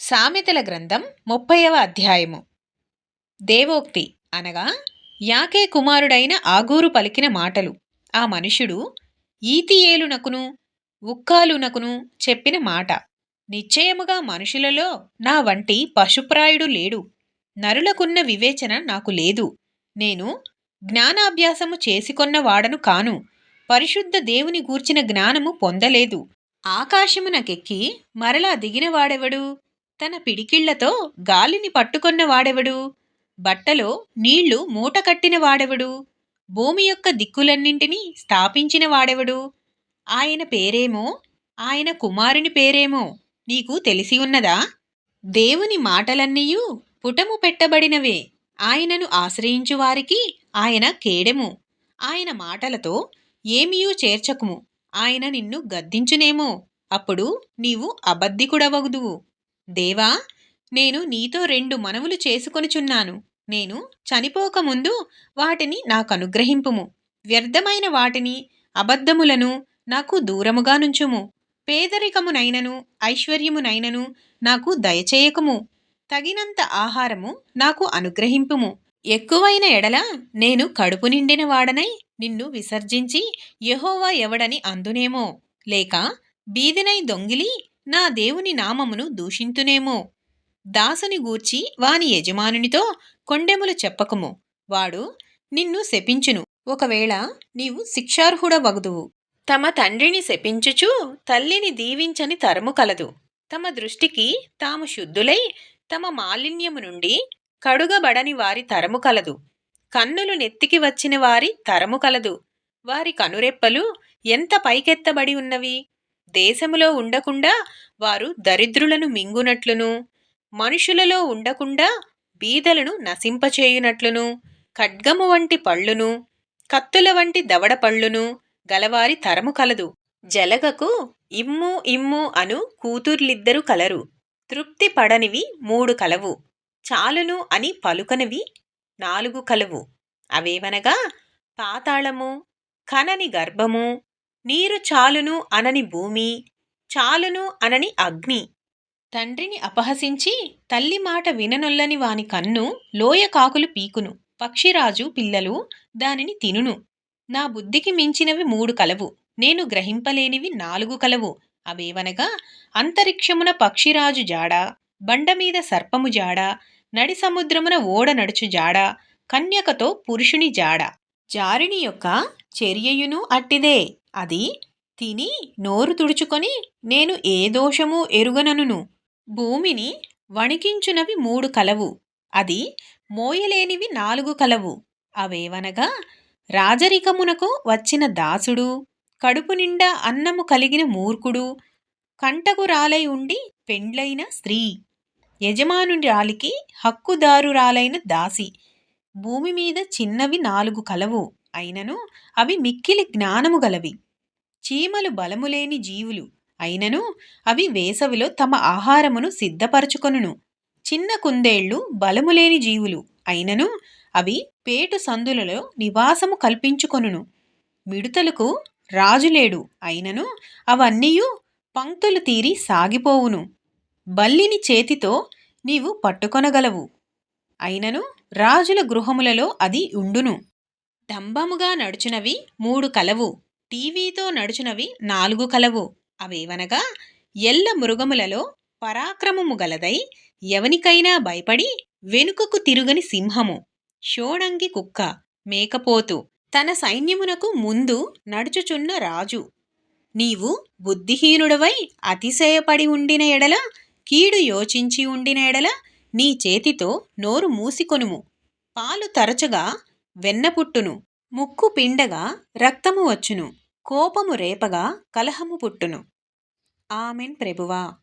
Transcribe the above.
సామెతల గ్రంథం ముప్పైవ అధ్యాయము. దేవోక్తి అనగా యాకే కుమారుడైన ఆగూరు పలికిన మాటలు. ఆ మనుషుడు ఈతియేలునకును ఉక్కాలునకును చెప్పిన మాట. నిశ్చయముగా మనుషులలో నా వంటి పశుప్రాయుడు లేడు. నరులకున్న వివేచన నాకు లేదు. నేను జ్ఞానాభ్యాసము చేసుకొన్న వాడను కాను. పరిశుద్ధ దేవుని గూర్చిన జ్ఞానము పొందలేదు. ఆకాశమునకెక్కి మరలా దిగినవాడెవడు తన పిడికిళ్ళతో గాలిని పట్టుకొన్న వాడెవడు? బట్టలో నీళ్ళు మూట కట్టిన వాడెవడు? భూమి యొక్క దిక్కులన్నింటినీ స్థాపించిన వాడెవడు? ఆయన పేరేమో? ఆయన కుమారుని పేరేమో? నీకు తెలిసి ఉన్నదా? దేవుని మాటలన్నీయూ పుటము పెట్టబడినవే. ఆయనను ఆశ్రయించువారికి ఆయన కేడెము. ఆయన మాటలతో ఏమియూ చేర్చకుము. ఆయన నిన్ను గద్దించునేమో. అప్పుడు నీవు అబద్ధికుడవగుదువు. దేవా నేను నీతో రెండు మనవులు చేసుకొనుచున్నాను. నేను చనిపోకముందు వాటిని నాకు అనుగ్రహింపుము వ్యర్థమైన వాటిని అబద్ధములను నాకు దూరముగా నుంచుము. పేదరికమునైనను ఐశ్వర్యమునైనను నాకు దయచేయకము. తగినంత ఆహారము నాకు అనుగ్రహింపుము. ఎక్కువైన ఎడల నేను కడుపు నిండిన వాడనై నిన్ను విసర్జించి యహోవా ఎవడని అందునేమో. లేక బీదినై దొంగిలి నా దేవుని నామమును దూషింతునేమో. దాసుని గూర్చి వాని యజమానునితో కొండెములు చెప్పకము. వాడు నిన్ను శపించును. ఒకవేళ నీవు శిక్షార్హుడవగుదువు. తమ తండ్రిని శపించుచు తల్లిని దీవించని తరము కలదు. తమ దృష్టికి తాము శుద్ధులై తమ మాలిన్యము నుండి కడుగబడని వారి తరము కలదు. కన్నులు నెత్తికి వచ్చిన వారి తరము కలదు. వారి కనురెప్పలు ఎంత పైకెత్తబడి ఉన్నవి? దేశములో ఉండకుండా వారు దరిద్రులను మింగునట్లును మనుషులలో ఉండకుండా బీదలను నశింపచేయునట్లును ఖడ్గము వంటి పళ్ళును కత్తుల వంటి దవడ పళ్ళును గలవారి తరము కలదు. జలగకు ఇమ్ము ఇమ్ము అను కూతుర్లిద్దరు కలరు. తృప్తి పడనివి మూడు కలవు. చాలును అని పలుకనివి నాలుగు కలవు. అవేవనగా? పాతాళము కనని గర్భము నీరు చాలును అనని భూమి చాలును అనని అగ్ని. తండ్రిని అపహసించి తల్లి మాట విననొల్లని వాని కన్ను లోయ కాకులు పీకును పక్షిరాజు పిల్లలు దానిని తినును. నా బుద్ధికి మించినవి మూడు కలవు నేను గ్రహింపలేనివి నాలుగు కలవు. అవేవనగా అంతరిక్షమున పక్షిరాజు జాడ బండమీద సర్పము జాడ నడి సముద్రమున ఓడ నడుచు జాడ కన్యకతో పురుషుని జాడ. జారిని యొక్క చర్యయును అట్టిదే. అది తిని నోరు తుడుచుకొని నేను ఏ దోషము ఎరుగననును? భూమిని వణికించునవి మూడు కలవు. అది మోయలేనివి నాలుగు కలవు. అవేవనగా రాజరికమునకు వచ్చిన దాసుడు కడుపు నిండా అన్నము కలిగిన మూర్ఖుడు కంటకు రాలై ఉండి పెండ్లైన స్త్రీ యజమానురాలికి హక్కుదారురాలైన దాసి భూమి మీద చిన్నవి నాలుగు కలవు అయినను అవి మిక్కిలి జ్ఞానము గలవి. చీమలు బలములేని జీవులు అయినను అవి వేసవిలో తమ ఆహారమును సిద్ధపరచుకొనును. చిన్న కుందేళ్ళు బలములేని జీవులు అయినను అవి పేటు సందులలో నివాసము కల్పించుకొనును. మిడుతలకు రాజులేడు అయినను అవన్నీయు పంక్తులు తీరి సాగిపోవును. బల్లిని చేతితో నీవు పట్టుకొనగలవు అయినను రాజుల గృహములలో అది ఉండును. డంబముగా నడుచునవి మూడు కలవు. టీవీతో నడుచునవి నాలుగు కలవు. అవేవనగా ఎల్ల మృగములలో పరాక్రమము గలదై ఎవనికైనా భయపడి వెనుకకు తిరుగని సింహము. షోడంగి కుక్క మేకపోతు తన సైన్యమునకు ముందు నడుచుచున్న రాజు. నీవు బుద్ధిహీనుడవై అతిశయపడి ఉండిన ఎడల కీడు యోచించి ఉండిన ఎడల నీ చేతితో నోరు మూసికొనుము. పాలు తరచుగా వెన్నపుట్టును. ముక్కు పిండగా రక్తము వచ్చును. కోపము రేపగా కలహము పుట్టును. ఆమెన్ ప్రభువా.